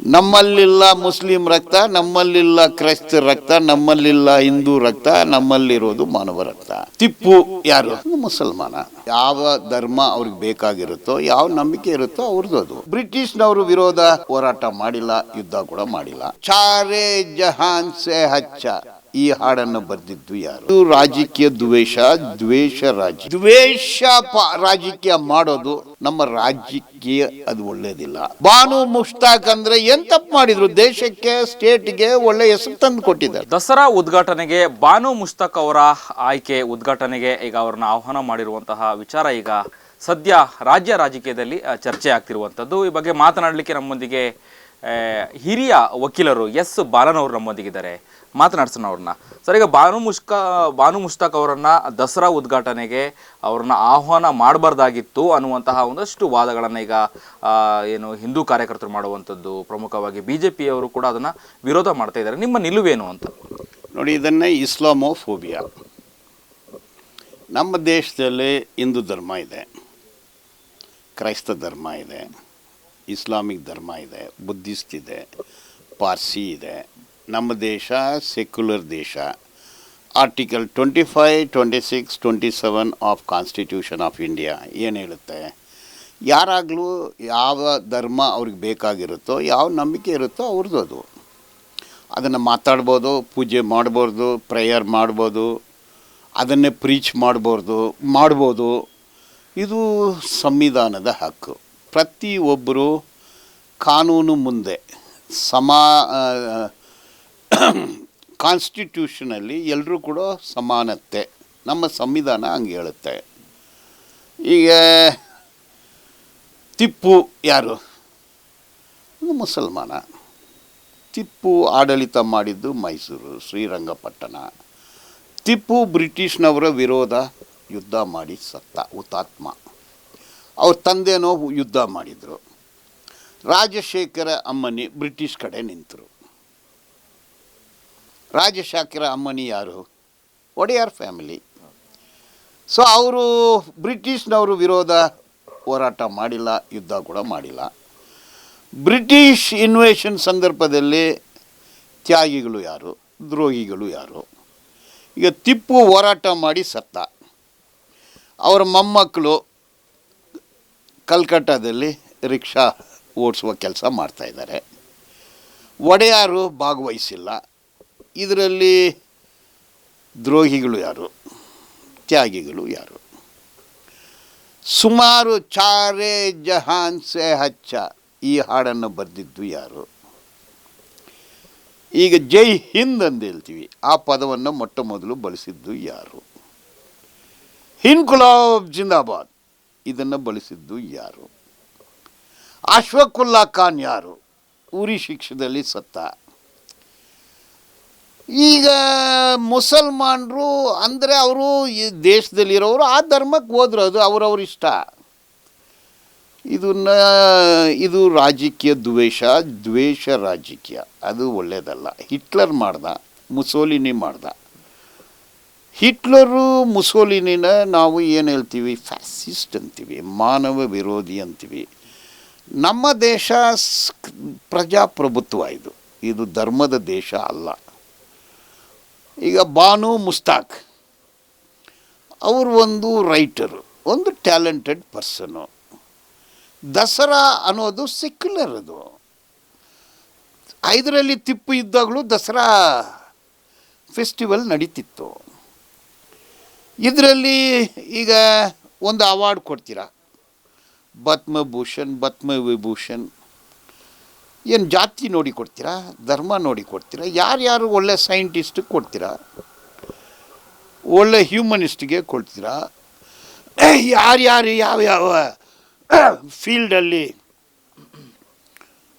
ನಮ್ಮಲ್ಲಿಲ್ಲ Muslim ರಕ್ತ, ನಮ್ಮಲ್ಲಿಲ್ಲ ಕ್ರೈಸ್ತ ರಕ್ತ, ನಮ್ಮಲ್ಲಿಲ್ಲ ಹಿಂದೂ ರಕ್ತ, ನಮ್ಮಲ್ಲಿರೋದು ಮಾನವ ರಕ್ತ. ತಿಪ್ಪು ಯಾರು? ಮುಸಲ್ಮಾನ. ಯಾವ ಧರ್ಮ ಅವ್ರಿಗೆ ಬೇಕಾಗಿರುತ್ತೋ, ಯಾವ ನಂಬಿಕೆ ಇರುತ್ತೋ ಅವ್ರದ್ದು ಅದು. ಬ್ರಿಟಿಷ್ನವರು ವಿರೋಧ ಹೋರಾಟ ಮಾಡಿಲ್ಲ, ಯುದ್ಧ ಕೂಡ ಮಾಡಿಲ್ಲ. ಚಾರೆ ಜಹಾನ್ ಸೆ ಹಚ್ಚ. ಈ ಹಾಡನ್ನು ಬರೆದಿದ್ದು ಯಾರು? ಇದು ರಾಜಕೀಯ ದ್ವೇಷ ದ್ವೇಷ ರಾಜ. ದ್ವೇಷ ರಾಜಕೀಯ ಮಾಡೋದು ನಮ್ಮ ರಾಜ್ಯಕ್ಕೆ ಅದು ಒಳ್ಳೇದಿಲ್ಲ. ಬಾನು ಮುಷ್ತಾಕ್ ಅಂದ್ರೆ ಏನ್ ತಪ್ಪು ಮಾಡಿದ್ರು? ದೇಶಕ್ಕೆ, ಸ್ಟೇಟ್ಗೆ ಒಳ್ಳೆ ಹೆಸರು ತಂದು ಕೊಟ್ಟಿದ್ದಾರೆ. ದಸರಾ ಉದ್ಘಾಟನೆಗೆ ಬಾನು ಮುಷ್ತಾಕ್ ಅವರ ಆಯ್ಕೆ ಉದ್ಘಾಟನೆಗೆ ಈಗ ಅವ್ರನ್ನ ಆಹ್ವಾನ ಮಾಡಿರುವಂತಹ ವಿಚಾರ ಈಗ ಸದ್ಯ ರಾಜ್ಯ ರಾಜಕೀಯದಲ್ಲಿ ಚರ್ಚೆ ಆಗ್ತಿರುವಂಥದ್ದು. ಈ ಬಗ್ಗೆ ಮಾತನಾಡಲಿಕ್ಕೆ ನಮ್ಮೊಂದಿಗೆ ಹಿರಿಯ ವಕೀಲರು ಎಸ್. ಬಾಲನ್ ಅವರು ನಮ್ಮೊಂದಿಗಿದ್ದಾರೆ. ಮಾತನಾಡ್ಸೋಣ ಅವ್ರನ್ನ. ಸರ್, ಈಗ ಬಾನು ಮುಷ್ಕ ಬಾನು ಮುಷ್ತಾಕ್ ಅವರನ್ನ ದಸರಾ ಉದ್ಘಾಟನೆಗೆ ಅವ್ರನ್ನ ಆಹ್ವಾನ ಮಾಡಬಾರ್ದಾಗಿತ್ತು ಅನ್ನುವಂತಹ ಒಂದಷ್ಟು ವಾದಗಳನ್ನು ಈಗ ಏನು ಹಿಂದೂ ಕಾರ್ಯಕರ್ತರು ಮಾಡುವಂಥದ್ದು, ಪ್ರಮುಖವಾಗಿ ಬಿ ಜೆ ಪಿಯವರು ಕೂಡ ಅದನ್ನು ವಿರೋಧ ಮಾಡ್ತಾ ಇದ್ದಾರೆ. ನಿಮ್ಮ ನಿಲುವೇನು ಅಂತ? ನೋಡಿ, ಇದನ್ನೇ ಇಸ್ಲಾಮೋಫೋಬಿಯಾ. ನಮ್ಮ ದೇಶದಲ್ಲಿ ಹಿಂದೂ ಧರ್ಮ ಇದೆ, ಕ್ರೈಸ್ತ ಧರ್ಮ ಇದೆ, ಇಸ್ಲಾಮಿಕ್ ಧರ್ಮ ಇದೆ, ಬುದ್ಧಿಸ್ಟ್ ಇದೆ, ಪಾರ್ಸಿ ಇದೆ ನಮ್ಮ ದೇಶ ಸೆಕ್ಯುಲರ್ ದೇಶ. Article twenty five twenty six twenty seven of constitution of India ಏನು ಹೇಳುತ್ತೆ? ಯಾರಾಗಲೂ ಯಾವ ಧರ್ಮ ಅವ್ರಿಗೆ ಬೇಕಾಗಿರುತ್ತೋ, ಯಾವ ನಂಬಿಕೆ ಇರುತ್ತೋ ಅವ್ರದ್ದು ಅದು. ಅದನ್ನು ಮಾತಾಡ್ಬೋದು, ಪೂಜೆ ಮಾಡ್ಬೋದು ಪ್ರೇಯರ್ ಮಾಡ್ಬೋದು, ಅದನ್ನೇ ಪ್ರೀಚ್ ಮಾಡ್ಬೋದು ಮಾಡ್ಬೋದು. ಇದು ಸಂವಿಧಾನದ ಹಕ್ಕು. ಪ್ರತಿಯೊಬ್ಬರು ಕಾನೂನು ಮುಂದೆ ಸಮಾ ಕಾನ್ಸ್ಟಿಟ್ಯೂಷನಲ್ಲಿ ಎಲ್ಲರೂ ಕೂಡ ಸಮಾನತೆ. ನಮ್ಮ ಸಂವಿಧಾನ ಹಂಗೆ ಹೇಳುತ್ತೆ. ಈಗ ತಿಪ್ಪು ಯಾರು? ಮುಸಲ್ಮಾನ. ತಿಪ್ಪು ಆಡಳಿತ ಮಾಡಿದ್ದು ಮೈಸೂರು, ಶ್ರೀರಂಗಪಟ್ಟಣ. ತಿಪ್ಪು ಬ್ರಿಟಿಷ್ನವರ ವಿರೋಧ ಯುದ್ಧ ಮಾಡಿ ಸತ್ತ, ಹುತಾತ್ಮ. ಅವ್ರ ತಂದೆನೋ ಯುದ್ಧ ಮಾಡಿದರು. ರಾಜಶೇಖರ ಅಮ್ಮನಿ ಬ್ರಿಟಿಷ್ ಕಡೆ ನಿಂತರು. ರಾಜಶೇಖರ ಅಮ್ಮನಿ ಯಾರು? ಒಡೆಯರ್ ಫ್ಯಾಮಿಲಿ. ಸೊ ಅವರು ಬ್ರಿಟಿಷ್ನವರು ವಿರೋಧ ಹೋರಾಟ ಮಾಡಿಲ್ಲ, ಯುದ್ಧ ಕೂಡ ಮಾಡಿಲ್ಲ. ಬ್ರಿಟಿಷ್ ಇನ್ವೇಷನ್ ಸಂದರ್ಭದಲ್ಲಿ ತ್ಯಾಗಿಗಳು ಯಾರು? ದ್ರೋಹಿಗಳು ಯಾರು? ಈಗ ತಿಪ್ಪು ಹೋರಾಟ ಮಾಡಿ ಸತ್ತ. ಅವರ ಮೊಮ್ಮಕ್ಕಳು ಕಲ್ಕಟ್ಟಾದಲ್ಲಿ ರಿಕ್ಷಾ ಓಡಿಸುವ ಕೆಲಸ ಮಾಡ್ತಾಯಿದ್ದಾರೆ ಒಡೆಯಾರು ಭಾಗವಹಿಸಿಲ್ಲ. ಇದರಲ್ಲಿ ದ್ರೋಹಿಗಳು ಯಾರು? ತ್ಯಾಗಿಗಳು ಯಾರು? ಸುಮಾರು ಚಾರೆ ಜಹಾನ್ ಸೆ ಹಚ್ಚ ಈ ಹಾಡನ್ನು ಬರೆದಿದ್ದು ಯಾರು? ಈಗ ಜೈ ಹಿಂದ್ ಅಂತ ಹೇಳ್ತೀವಿ. ಆ ಪದವನ್ನು ಮೊಟ್ಟ ಮೊದಲು ಬಳಸಿದ್ದು ಯಾರು? ಹಿನ್ಕುಲಾಬ್ ಜಿಂದಾಬಾದ್ ಇದನ್ನು ಬಳಸಿದ್ದು ಯಾರು? ಅಶ್ವಕುಲ್ಲಾ ಖಾನ್ ಯಾರು? ಉರಿ ಶಿಕ್ಷದಲ್ಲಿ ಸತ್ತ ಈಗ ಮುಸಲ್ಮಾನರು ಅಂದರೆ ಅವರು ಈ ದೇಶದಲ್ಲಿರೋರು ಆ ಧರ್ಮಕ್ಕೆ ಹೋದ್ರು ಅದು ಅವರವ್ರ ಇಷ್ಟ. ಇದನ್ನ ಇದು ರಾಜಕೀಯ ದ್ವೇಷ ದ್ವೇಷ ರಾಜಕೀಯ. ಅದು ಒಳ್ಳೆಯದಲ್ಲ ಹಿಟ್ಲರ್ ಮಾಡ್ದ, ಮುಸೋಲಿನಿ ಮಾಡ್ದ. ಹಿಟ್ಲರು ಮುಸೋಲಿನಿನ ನಾವು ಏನು ಹೇಳ್ತೀವಿ? ಫ್ಯಾಸಿಸ್ಟ್ ಅಂತೀವಿ, ಮಾನವ ವಿರೋಧಿ ಅಂತೀವಿ. ನಮ್ಮ ದೇಶ ಪ್ರಜಾಪ್ರಭುತ್ವ ಇದು. ಇದು ಧರ್ಮದ ದೇಶ ಅಲ್ಲ. ಈಗ ಬಾನು ಮುಸ್ತಾಕ್. ಅವರು ಒಂದು ರೈಟರು, ಒಂದು ಟ್ಯಾಲೆಂಟೆಡ್ ಪರ್ಸನು. ದಸರಾ ಅನ್ನೋದು ಸೆಕ್ಯುಲರ್ ಅದು. ಐದರಲ್ಲಿ ತಿಪ್ಪು ಇದ್ದಾಗಲೂ ದಸರಾ ಫೆಸ್ಟಿವಲ್ ನಡೀತಿತ್ತು. ಇದರಲ್ಲಿ ಈಗ ಒಂದು ಅವಾರ್ಡ್ ಕೊಡ್ತೀರಾ? ಪದ್ಮಭೂಷಣ್, ಪದ್ಮವಿಭೂಷಣ್. ಏನು ಜಾತಿ ನೋಡಿ ಕೊಡ್ತೀರಾ? ಧರ್ಮ ನೋಡಿ ಕೊಡ್ತೀರಾ? ಯಾರ್ಯಾರು ಒಳ್ಳೆ ಸೈಂಟಿಸ್ಟಿಗೆ ಕೊಡ್ತೀರಾ? ಒಳ್ಳೆ ಹ್ಯೂಮನಿಸ್ಟ್ಗೆ ಕೊಡ್ತೀರಾ? ಯಾರ್ಯಾರು ಯಾವ ಯಾವ ಫೀಲ್ಡಲ್ಲಿ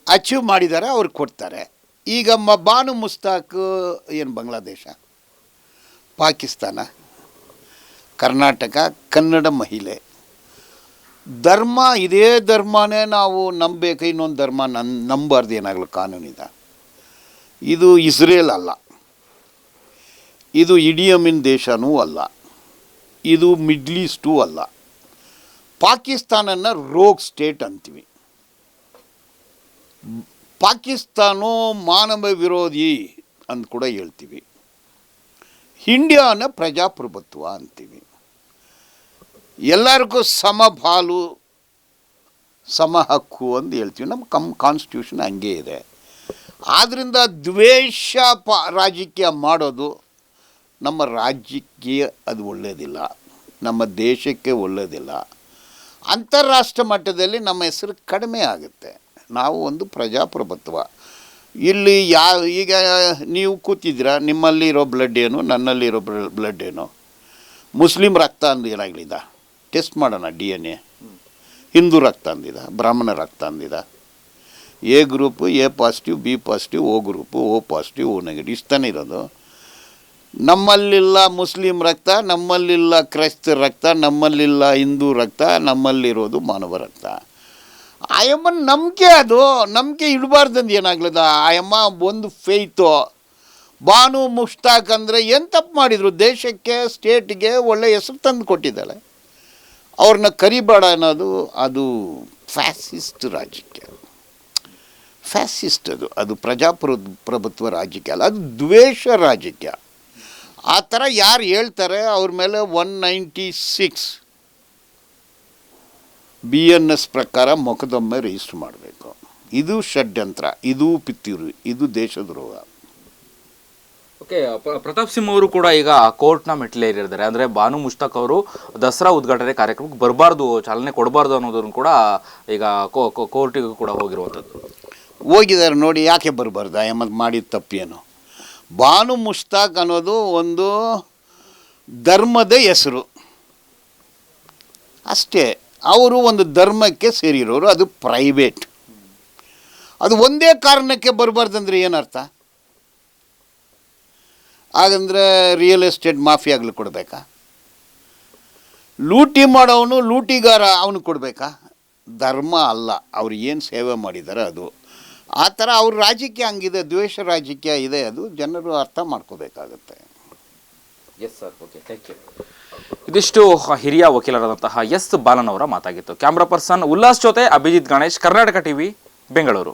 ಅಚೀವ್ ಮಾಡಿದ್ದಾರೆ ಅವ್ರು ಕೊಡ್ತಾರೆ. ಈಗ ಮ ಬಾನು ಮುಸ್ತಾಕ್ ಏನು ಬಾಂಗ್ಲಾದೇಶ? ಪಾಕಿಸ್ತಾನ? ಕರ್ನಾಟಕ? ಕನ್ನಡ ಮಹಿಳೆ? ಧರ್ಮ, ಇದೇ ಧರ್ಮನೇ ನಾವು ನಂಬಬೇಕು ಇನ್ನೊಂದು ಧರ್ಮ ನನ್, ನಂಬಾರ್ದು ಏನಾಗಲು ಕಾನೂನಿದ ಇದು. ಇಸ್ರೇಲ್ ಅಲ್ಲ. ಇದು ಇಡಿಯಮಿನ್ ದೇಶನೂ ಅಲ್ಲ. ಇದು ಮಿಡ್ಲ್ ಈಸ್ಟೂ ಅಲ್ಲ. ಪಾಕಿಸ್ತಾನನ ರೋಗ್ ಸ್ಟೇಟ್ ಅಂತೀವಿ. ಪಾಕಿಸ್ತಾನ ಮಾನವ ವಿರೋಧಿ ಅಂತ ಕೂಡ ಹೇಳ್ತೀವಿ. ಇಂಡಿಯಾನ ಪ್ರಜಾಪ್ರಭುತ್ವ ಅಂತೀವಿ. ಎಲ್ಲರಿಗೂ ಸಮಬಾಲು ಸಮ ಹಕ್ಕು ಅಂತ ಹೇಳ್ತೀವಿ. ನಮ್ಮ ಕಮ್ ಕಾನ್ಸ್ಟಿಟ್ಯೂಷನ್ ಹಂಗೆ ಇದೆ. ಆದ್ದರಿಂದ ದ್ವೇಷ ಪ, ರಾಜಕೀಯ ಮಾಡೋದು ನಮ್ಮ ರಾಜ್ಯಕ್ಕೆ ಅದು ಒಳ್ಳೆಯದಿಲ್ಲ ನಮ್ಮ ದೇಶಕ್ಕೆ ಒಳ್ಳೆಯದಿಲ್ಲ ಅಂತಾರಾಷ್ಟ್ರ ಮಟ್ಟದಲ್ಲಿ ನಮ್ಮ ಹೆಸರು ಕಡಿಮೆ ಆಗುತ್ತೆ. ನಾವು ಒಂದು ಪ್ರಜಾಪ್ರಭುತ್ವ. ಇಲ್ಲಿ ಯಾ, ಈಗ ನೀವು ಕೂತಿದ್ದೀರಾ, ನಿಮ್ಮಲ್ಲಿರೋ ಬ್ಲಡ್ ಏನು, ನನ್ನಲ್ಲಿರೋ ಬ್ಲಡ್ ಏನು? ಮುಸ್ಲಿಂ ರಕ್ತ ಅಂದು ಏನಾಗಲಿದ ಟೆಸ್ಟ್ ಮಾಡೋಣ ಡಿ ಎನ್ ಎ. ಹಿಂದೂ ರಕ್ತ ಅಂದಿದ, ಬ್ರಾಹ್ಮಣ ರಕ್ತ ಅಂದಿದ. A group, A positive, B positive, O group, O positive, O negative ಇಷ್ಟನೇ ಇರೋದು. ನಮ್ಮಲ್ಲಿಲ್ಲ ಮುಸ್ಲಿಂ ರಕ್ತ, ನಮ್ಮಲ್ಲಿಲ್ಲ ಕ್ರೈಸ್ತ ರಕ್ತ, ನಮ್ಮಲ್ಲಿಲ್ಲ ಹಿಂದೂ ರಕ್ತ, ನಮ್ಮಲ್ಲಿರೋದು ಮಾನವ ರಕ್ತ. ಆಯಮ್ಮನ ನಂಬಿಕೆ ಅದು ನಂಬಿಕೆ ಇಡಬಾರ್ದಂದು ಏನಾಗ್ಲದ? ಆಯಮ್ಮ, ಒಂದು ಫೇಯ್ತು ಬಾನು ಮುಷ್ತಾಕ್ ಅಂದರೆ ಏನು ತಪ್ಪು ಮಾಡಿದರು? ದೇಶಕ್ಕೆ ಸ್ಟೇಟ್ಗೆ ಒಳ್ಳೆ ಹೆಸರು ತಂದು ಕೊಟ್ಟಿದ್ದಾಳೆ. ಅವ್ರನ್ನ ಕರಿಬೇಡ ಅನ್ನೋದು ಅದು ಫ್ಯಾಸಿಸ್ಟ್ ರಾಜಕೀಯ. ಫ್ಯಾಸಿಸ್ಟ್ ಅದು ಅದು ಪ್ರಜಾಪ್ರ ಪ್ರಭುತ್ವ ರಾಜಕೀಯ ಅಲ್ಲ, ಅದು ದ್ವೇಷ ರಾಜಕೀಯ. ಆ ಥರ ಯಾರು ಹೇಳ್ತಾರೆ, ಅವ್ರ ಮೇಲೆ one ninety six B N S ಪ್ರಕಾರ ಮೊಕದ್ದಮೆ ರಿಜಿಸ್ಟರ್ ಮಾಡಬೇಕು. ಇದು ಷಡ್ಯಂತ್ರ, ಇದು ಪಿತ್ತಿರು ಇದು ದೇಶದ್ರೋಹ. ಓಕೆ ಪ್ರತಾಪ್ ಸಿಂಹ ಅವರು ಕೂಡ ಈಗ ಕೋರ್ಟ್ನ ಮೆಟ್ಲೇರಿದ್ದಾರೆ ಅಂದರೆ ಬಾನು ಮುಷ್ತಾಕ್ ಅವರು ದಸರಾ ಉದ್ಘಾಟನೆ ಕಾರ್ಯಕ್ರಮಕ್ಕೆ ಬರಬಾರ್ದು, ಚಾಲನೆ ಕೊಡಬಾರ್ದು ಅನ್ನೋದನ್ನು ಕೂಡ ಈಗ ಕೋರ್ಟಿಗೆ ಕೂಡ ಹೋಗಿರುವಂಥದ್ದು. ಹೋಗಿದ್ದಾರೆ ನೋಡಿ, ಯಾಕೆ ಬರಬಾರ್ದು? ಅಹಮದ್ ಮಾಡಿದ ತಪ್ಪೇನು? ಬಾನು ಮುಷ್ತಾಕ್ ಅನ್ನೋದು ಒಂದು ಧರ್ಮದ ಹೆಸರು. ಅಷ್ಟೇ, ಅವರು ಒಂದು ಧರ್ಮಕ್ಕೆ ಸೇರಿರೋರು, ಅದು ಪ್ರೈವೇಟ್ ಅದು ಒಂದೇ ಕಾರಣಕ್ಕೆ ಬರಬಾರ್ದಂದ್ರೆ ಏನರ್ಥ? ಹಾಗಂದ್ರೆ ರಿಯಲ್ ಎಸ್ಟೇಟ್ ಮಾಫಿಯಾಗಲಿ ಕೊಡಬೇಕಾ? ಲೂಟಿ ಮಾಡೋವನು ಲೂಟಿಗಾರ ಅವನು ಕೊಡಬೇಕಾ? ಧರ್ಮ ಅಲ್ಲ, ಅವ್ರು ಏನು ಸೇವೆ ಮಾಡಿದ್ದಾರೆ ಅದು. ಆ ಥರ ಅವ್ರ ರಾಜಕೀಯ ಹಂಗಿದೆ, ದ್ವೇಷ ರಾಜಕೀಯ ಇದೆ, ಅದು ಜನರು ಅರ್ಥ ಮಾಡ್ಕೋಬೇಕಾಗತ್ತೆ. Yes sir okay thank you ಇದಿಷ್ಟು ಹಿರಿಯ ವಕೀಲರಾದಂತಹ ಎಸ್ ಬಾಲನ್ ಅವರ ಮಾತಾಗಿತ್ತು. ಕ್ಯಾಮ್ರಾ ಪರ್ಸನ್ ಉಲ್ಲಾಸ್ ಜೊತೆ ಅಭಿಜಿತ್ ಗಣೇಶ್, ಕರ್ನಾಟಕ ಟಿವಿ ಬೆಂಗಳೂರು.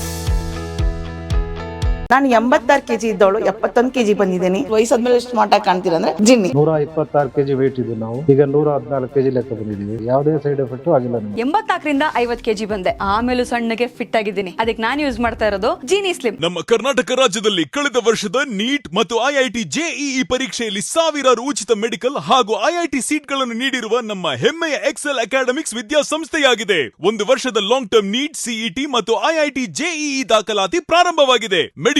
ನಾನು ಎಂಬತ್ತಾರು ಕೆಜಿ ಇದ್ದವಳು ಎಪ್ಪತ್ತೊಂದು ಕೆಜಿ ಬಂದಿದ್ದೀನಿ. ವಯಸ್ಸಾದ್ಮೇಲೆ ಸ್ಮಾರ್ಟ್ ಆಗಿ ಕಾಣ್ತೀರ ಅಂದ್ರೆ ಜಿನ್ನಿ. ನೂರ ಇಪ್ಪತ್ತಾರು ಕೆಜಿ ವೇಟ್ ಇದ್ದೀವಿ ನಾವು. ಈಗ ನೂರ ಹದಿನಾಲ್ಕು ಕೆಜಿ ಲೆಕ್ಕ ಬಂದಿದ್ದೀವಿ. ಯಾವುದೇ ಸೈಡ್ ಎಫೆಕ್ಟ್ ಆಗಿಲ್ಲ ಎಂಬತ್ತಾಕರಿಂದ ಎಂಬತ್ನಾಲ್ಕರಿಂದ ಐವತ್ ಕೆಜಿ ಬಂದೆ. ಆಮೇಲೆ ಸಣ್ಣಗೆ ಫಿಟ್ ಆಗಿದ್ದೀನಿ. ಅದಕ್ಕೆ ನಾನು ಯೂಸ್ ಮಾಡ್ತಾ ಇರೋದು ಜೀನಿ ಸ್ಲಿಮ್ ನಮ್ಮ ಕರ್ನಾಟಕ ರಾಜ್ಯದಲ್ಲಿ ಕಳೆದ ವರ್ಷದ ನೀಟ್ ಮತ್ತು ಐಐಟಿ ಜೆಇಇ ಪರೀಕ್ಷೆಯಲ್ಲಿ ಸಾವಿರಾರು ಉಚಿತ ಮೆಡಿಕಲ್ ಹಾಗೂ ಐಐಟಿ ಸೀಟ್ಗಳನ್ನು ನೀಡಿರುವ ನಮ್ಮ ಹೆಮ್ಮೆಯ ಎಕ್ಸೆಲ್ ಅಕಾಡೆಮಿಕ್ಸ್ ವಿದ್ಯಾಸಂಸ್ಥೆಯಾಗಿದೆ. ಒಂದು ವರ್ಷದ ಲಾಂಗ್ ಟರ್ಮ್ ನೀಟ್ ಸಿಇಟಿ ಮತ್ತು ಐಐಟಿ ಜೆಇಇ ದಾಖಲಾತಿ ಪ್ರಾರಂಭವಾಗಿದೆ. ಮೆಡಿಕಲ್